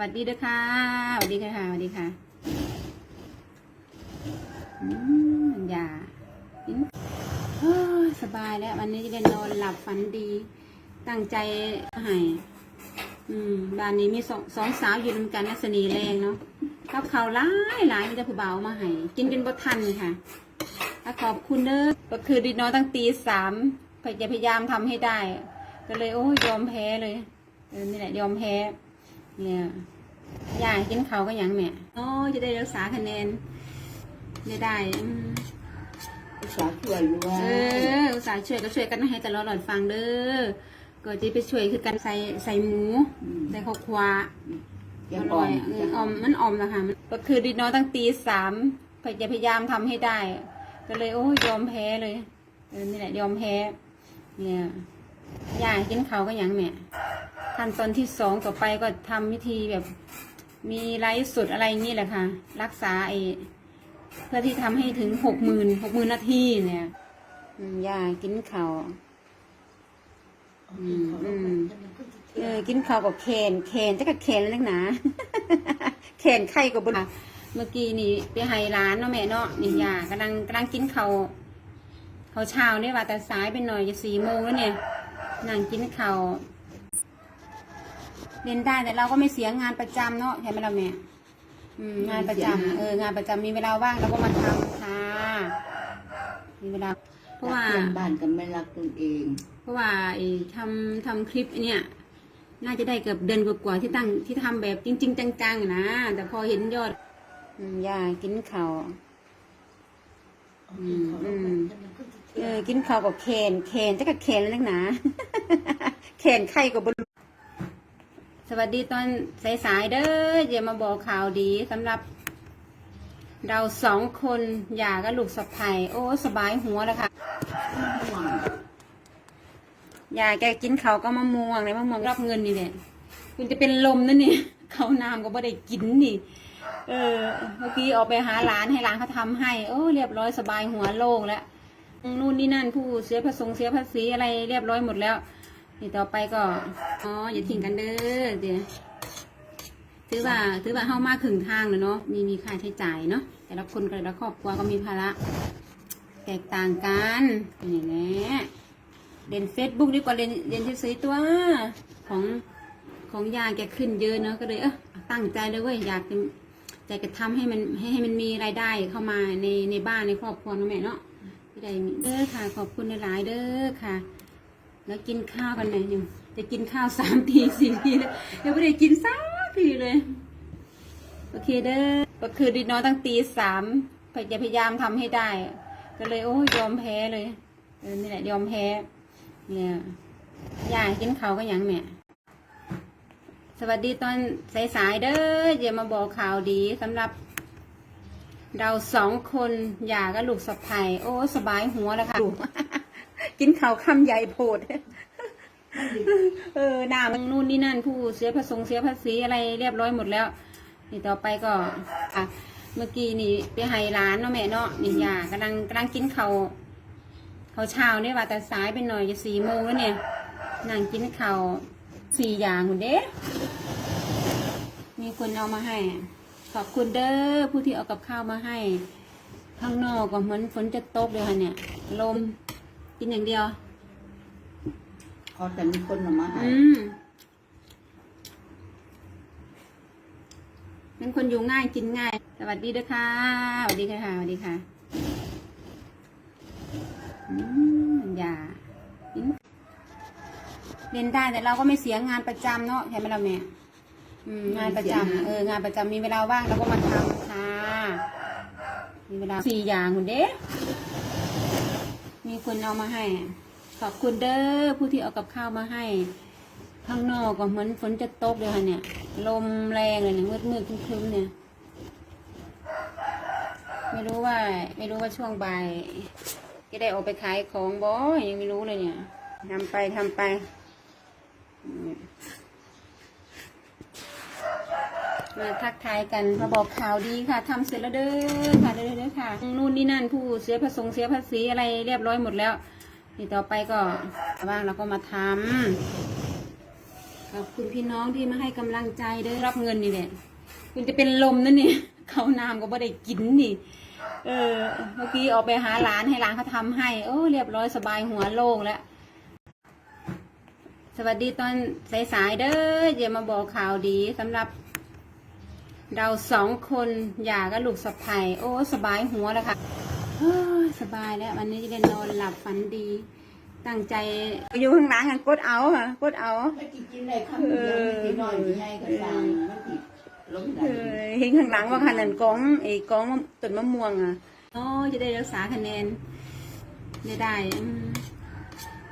วัสดีด้วยค่ะสวัสดีค่ะสวัสดีค่ะอืมอย่ากินสบายแล้ว วันนี้จะได้นอนหลับฝันดี ตั้งใจให้อืมบ้านนี้มีสองสองสาวอยู่ด้วยกันนัสนีแรงเนาะกับเขาวหลายหลายมีแต่ผู้เบามาให้กินจนบ่ทันค่ะขอบคุณเด้อก็คือดินนอนตั้งตีสามพยพยายามทำให้ได้ ก็เลยโอ้ยยอมแพ้เลยเออนี่แหละยอมแพ้ เนี่ยอยากกินเขาวก็ยังแม่อ๋อจะได้รักษาคะแนนได้ได้อืมภาษาช่วยอยู่ว่าเอออุตส่าห์ช่วยก็ช่วยกันให้ตลอดหลอดฟังเด้อก็จะไปช่วยคือกันใส่ใส่หมูใส่ข้าวควายังออ่ร่ออนยเออออมมันออมนะคะมันก็คือดินนอนตั้งตีสามพยพยายามทำให้ได้ ก็เลยโอ้ยยอมแพ้เลยเออนี่แหละยอมแพ้ เนี่ยอยากกินเขาวก็ยังแม่ ขั้นตอนที่สองต่อไปก็ทำวิธีแบบมีไลฟ์สดอะไรอย่างนี้แหละค่ะ รักษาไอ้เพื่อที่ทำให้ถึงหกหมื่นหกหมื่นนาทีเนี่ยอืมอยากกินเขาวอืมอืมเออกินข้าวกับแคนแคนจะกับแคนเล็กหนาแคนไข่กับบนเมื่อกี้นี่ไปให้ร้านเนาะแม่เนาะนี่ยากำลังกำลังกินข้าวข้าวเช้าเนี่ยว่าแต่สายไปหน่อยจะสี่โมงแล้วเนี่ยนั่งกินข้าว เรียนได้แต่เราก็ไม่เสียงานประจำเนาะใช่ไหมล่ะแม่อืมงานประจำเอองานประจำมีเวลาว่างเราก็มาทำค่ะมีเวลาเพราะว่าเพื่อนบ้านกันไม่รักตนเอง เพราะว่าไอ้ทำทำคลิปเนี่ย น่าจะได้เกือบเดือนกว่าๆที่ตั้งที่ทำแบบจริง ๆ จังๆนะ แต่พอเห็นยอดอืมอย่ากินข้าว อืมอืม เออกินข้าวกับแคนแคนจะกับแคนเล็กหนาแคนไข่กับบนส วัสดีตอนสายๆเด้อจะมาบอกข่าวดีสำหรับ เราสองคนอยากับลูกสะใภ้โอ้สบายหัวแล้วค่ะยายแกกินเขาวก็มะม่วงเลยมะม่วงรับเงินนี่แหละคุณจะเป็นลมนั่นนี่เขาน้ำก็ไม่ได้กินนี่เออเมื่อกี้ออกไปหาร้านให้ร้านเขาทำให้ โอ้เรียบร้อยสบายหัวโล่งแล้วนู่นนี่นั่นผู้เสียภาษีเสียภาษีอะไรเรียบร้อยหมดแล้ว นี่ต่อไปก็อ๋ออย่าทิ้งกันเด้อเดี๋ยวถือว่าถือว่าเข้ามาถึงทางเลยเนาะมีมีค่าใช้จ่ายเนาะแต่ละคนแต่ละครอบครัวก็มีภาระแตกต่างกันนี่แหละเรียนเฟซบุ๊กดีกว่าเรียนเรียนที่ซื้อตัวของของยาแกขึ้นเยอะเนอะก็เลยเออตั้งใจเลยเว้ยอยากจะอยากจะทำให้มันให้ให้มันมีรายได้เข้ามาในในบ้านในครอบครัวเนาะแม่เนาะที่ใดมีเด้อค่ะขอบคุณหลายเด้อค่ะ แล้วกินข้าวกันไหนยังจะกินข้าวสามทีสี่ทีแล้วยังไม่ได้กินสักทีเลย โอเคเด้อก็คือดินนอนตั้งตีสามพยพยายามทำให้ได้ ก็เลยโอ้ยยอมแพ้เลยเออนี่แหละยอมแพ้ เนี่ยอยากกินเขาวก็ยังแม่สวัสดีตอนสายๆเด้อจะมาบอกข่าวดีสำหรับ เราสองคนอยากกับลูกสะใภ้โอ้ สบายหัวแล้วค่ะ กินข้าวคำใหญ่โพด เออหน้ามันนู่นนี่นั่นผู้เสียภาษีเสียภาษีอะไรเรียบร้อยหมดแล้ว นี่ต่อไปก็ อะ เมื่อกี้นี่ไปให้ร้านเนาะแม่เนาะนี่ยากำลังกำลังกินข้าวเขาวเช้าเนี่ยว่าแต่สายไปหน่อยจะสี่โมงแล้วเนี่ยนั่งกินข้าวสี่อย่างคุณเด้มีคนเอามาให้ ขอบคุณเด้อผู้ที่เอากับข้าวมาให้ ข้างนอกก็เหมือนฝนจะตกเลยค่ะเนี่ย ลม กินอย่างเดียว ขอแต่มีคนเอามาให้อืมเป็นคนอยู่ง่ายกินง่าย สวัสดีด้วยค่ะสวัสดีค่ะสวัสดีค่ะอืมอย่ากินเรียนได้แต่เราก็ไม่เสียงานประจำเนาะใช่ไหมล่ะแม่อืมงานประจำเอองานประจำมีเวลาว่างเราก็มาทำค่ะมีเวลาสี่อย่างคุณเด้ มีคนเอามาให้ ขอบคุณเด้อผู้ที่เอากับข้าวมาให้ ข้างนอกก็เหมือนฝนจะตกเลยค่ะเนี่ย ลมแรงเลยเนี่ยมืดมืดๆครึ้มๆเนี่ย ไม่รู้ว่า ไม่รู้ว่าช่วงบ่ายจะได้ออกไปขายของบ่ยังไม่รู้เลยเนี่ยทำไปทำไป มาทักทายกันมาบอกข่าวดีค่ะทำเสร็จแล้วเด้อค่ะเด้อเด้อค่ะนู่นนี่นั่นผู้เสียภาษีเสียภาษีอะไรเรียบร้อยหมดแล้วนี่ต่อไปก็ว่างเราก็มาทำขขอบคุณพี่น้องที่มาให้กำลังใจได้รับเงินนี่แหละคุณจะเป็นลมนั่นนี่เขาน้ำก็ไม่ได้กินนี่เออ เมื่อกี้ออกไปหาร้านให้ร้านเขาทำให้โอ้เรียบร้อยสบายหัวโล่งแล้วสวัสดีตอนสายๆเด้ออย่ามาบอกข่าวดีสำหรับ เราสองคนอยากกับลูกสะใภ้โอ้สบายหัวแล้วค่ะเฮ้ยสบายแล้ววันนี้จะได้นอนหลับฝันดี ตั้งใจอยู่ข้างหลังกันกดเอาค่ะกดเอาไม่กินกินได้คำเดียวไม่กินน้อยไม่ใหญ่ก็ตามมันติดลงเอได้อเห็นข้างหลังว่าขนาดกองไอ้กองต้นมะม่วงอะอ๋อจะได้รักษาคะแนนได้ได้อืม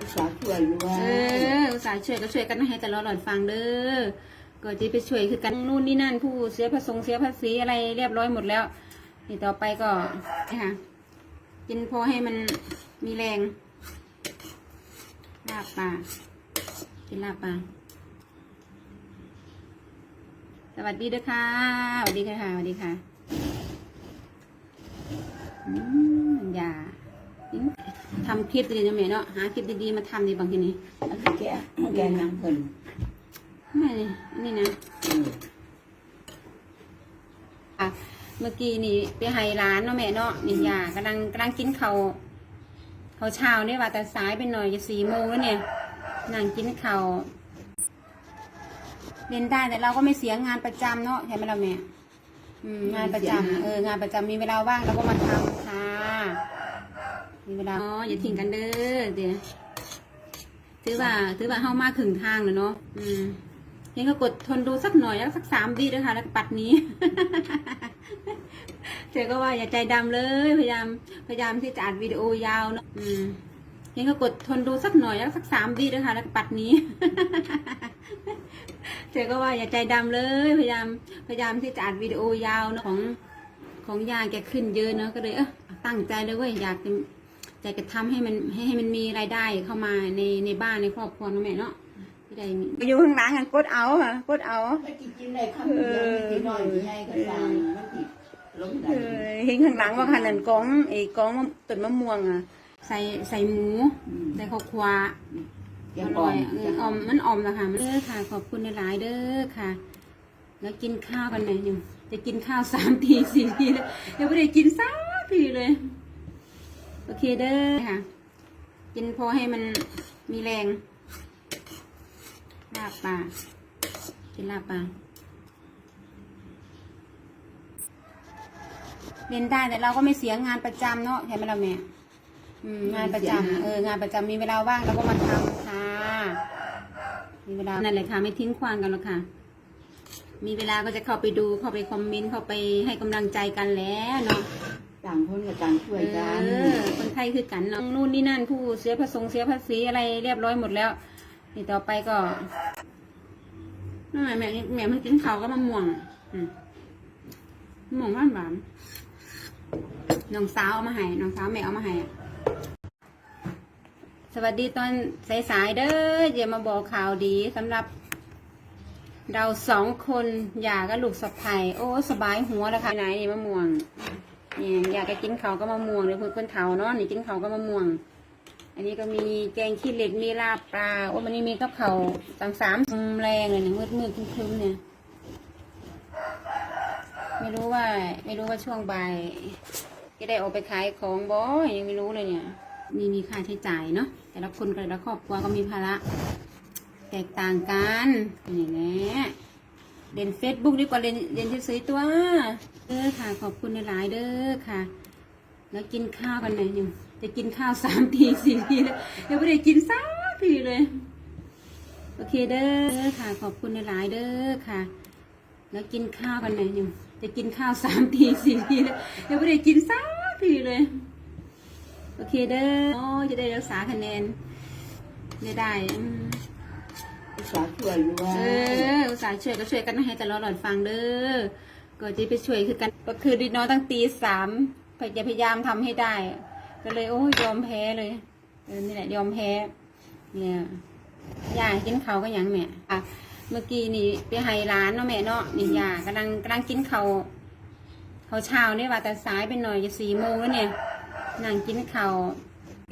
อุตสาห์ช่วยอยู่ว่าเอออุตส่าห์ช่วยก็ช่วยกันให้ตลอดหลอดฟังเด้อ ก็จะไปช่วยคือกันนู่นนี่นั่นผู้เสียภาษีเสียภาษีอะไรเรียบร้อยหมดแล้วนี่ต่อไปก็นี่ค่ะกินพอให้มันมีแรงลาบปลากินลาบปลาสวัสดีด้วยค่ะสวัสดีค่ะสวัสดีค่ะอืมย่าทำคลิปดีๆนะแม่เนาะหาคลิปดีๆมาทำดีบางทีนี้อันนี้แกแกนางเพิ่น ไม่นี่นะเอออะเมื่อกี้นี่ไปให้ร้านเนาะแม่เนาะนี่ยากำลังกำลังกินเขาเขาเช้าเนี่ยว่าแต่สายไปหน่อยจะสี่โมงแล้วเนี่ยนั่งกินเขาเรียนได้แต่เราก็ไม่เสียงานประจำเนาะใช่ไหมเราแม่งานประจำเอองานประจำมีเวลาว่างเราก็มาทำค่ะมีเวลาอ๋ออย่าทิ้งกันเด้อเดี๋ยวถือว่าถือว่าเข้ามาถึงทางแล้วเนาะอืม เห็นก็กดทนดูสักหน่อยแล้วสักสามวิด้วยค่ะแล้วปัดนี้เธอก็ว่าอย่าใจดำเลย พยายามพยายามที่จะอัดวิดีโอยาวเนอะอืมเห็นก็กดทนดูสักหน่อยแล้วสักสามวิด้วยค่ะแล้วปัดนี้เธอก็ว่าอย่าใจดำเลย พยายามพยายามที่จะอัดวิดีโอยาวเนอะของของยาแกขึ้นเยอะเนอะก็เลยเออตั้งใจเลยเว้ยอยากจะอยากจะทำให้มันให้ให้มันมีรายได้เข้ามาในในบ้านในครอบครัวเนอะแม่เนาะ ที่ได้มีอยู่ข้างหลังกันกดเอาค่ะกดเอาไม่กินกินได้คำเดียวไม่กินน้อยไม่ใหญ่ก็ตามมันติดลงได้เออเห็นข้างหลังว่าขนาดกองไอ้กองต้นมะม่วงอะ ใส่ใส่หมูอืมใส่ข้าวควายัองอ่ร่ออนยเออออมมันออมนะคะเด้อค่ะ ขอบคุณหลายๆเด้อค่ะ แล้วกินข้าวกันหน่อยหนึ่งจะกินข้าวสามทีสี่ทีแล้วยังไม่ได้กินสักทีเลย โอเคเด้อค่ะ กินพอให้มันมีแรง ลาบปลากินลาบปลาเรียนได้แต่เราก็ไม่เสียงานประจำเนาะใช่ไหมเราแม่อืมงานประจำเอองานประจำมีเวลาว่างเราก็มาทำค่ะมีเวลานั่นแหละค่ะ ไม่ทิ้งควางกันหรอกค่ะ มีเวลาก็จะเข้าไปดูเข้าไปคอมเมนต์เข้าไปให้กำลังใจกันแล้วเนาะต่างคนกับต่างช่วยกันเออคนไทยคือกันเนาะนู่นนี่นั่นผู้เสียภาษีเสียภาษีอะไรเรียบร้อยหมดแล้ว นี่ต่อไปก็นั่นแหละแม่แม่มันกินข้าวก็มะม่วงอืมะม่วงหวานหวานน้องสาวเอามาให้น้องสาวแม่เอามาให้สวัสดีตอนสายๆเด้ออย่ามาบอกข่าวดีสำหรับเราสองคนอยากกับลูกสะใภ้โอ้สบายหัวแล้วค่ะไหนนี่มะม่วงนี่อยากจะกินเขาวก็มะม่วงเลยเพื่อนเพื่าเนาะนี่กินเขาวก็มะม่วง อันนี้ก็มีแกงขี้เหล็กมีลาบปลาโอ้วันนี้มีกับเขาวสามสามแรงเลยเนี่ยมืดมืดครึ้มๆเนี่ย ไม่รู้ว่า ไม่รู้ว่าช่วงบ่ายจะได้ออกไปขายของบ่ยังไม่รู้เลยเนี่ย นี่มีค่าใช้จ่ายเนาะแต่ละคนแต่ละครอบครัวก็มีภาระแตกต่างกันอย่างนี้เรียนเฟซบุ๊กดีกว่าเรียนเรียนที่ซื้อตัวเด้อค่ะ ขอบคุณในหลายเด้อค่ะ แล้วกินข้าวกันหน่อยหนึ่ง จะกินข้าวสามทีสี่ทีแล้วยังไม่ได้กินสักทีเลย โอเคเด้อค่ะ ขอบคุณหลายๆเด้อค่ะ แล้วกินข้าวกันหน่อยหนึ่งจะกินข้าวสามทีสี่ทีแล้วยังไม่ได้กินสักทีเลย โอเคเด้ออ๋อจะได้รักษาคะแนนได้ได้อืมอุตสาห์ช่วยอยู่ว่าเอออุตส่าห์ช่วยก็ช่วยกันให้ตลอดหลอดฟังเด้อก็จะไปช่วยคือกันก็คือดีนอนตั้งตีสามพยพยายามทำให้ได้ ก็เลยโอ้ยยอมแพ้เลยเออนี่แหละยอมแพ้เนี่ยยายกินเขาวก็หยังแม่อะเมื่อกี้นี่ไปให้ร้านเนาะแม่เนาะนี่ยากำลังกำลังกินเขาวเขาวเช้าเนี่ยว่าแต่สายไปหน่อยจะสี่โมงแล้วเนี่ยนั่งกินเขาว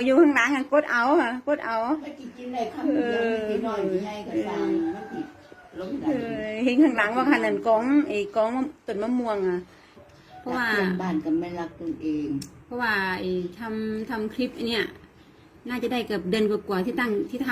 อยู่ข้างหลังกันกดเอาค่ะกดเอาไม่กินกินได้คำเดียวไม่กินน้อยไม่ใหญ่ก็ตามมันติดล้มไหลเออเห็นข้างหลังว่าขนาดกองไอ้กองต้นมะม่วงอะเพราะว่าเพื่อนบ้านก็ไม่รักตนเอง เพราะว่าไอ้ทำทำคลิปเนี่ย น่าจะได้เกือบเดือนกว่าๆที่ตั้งที่ทำ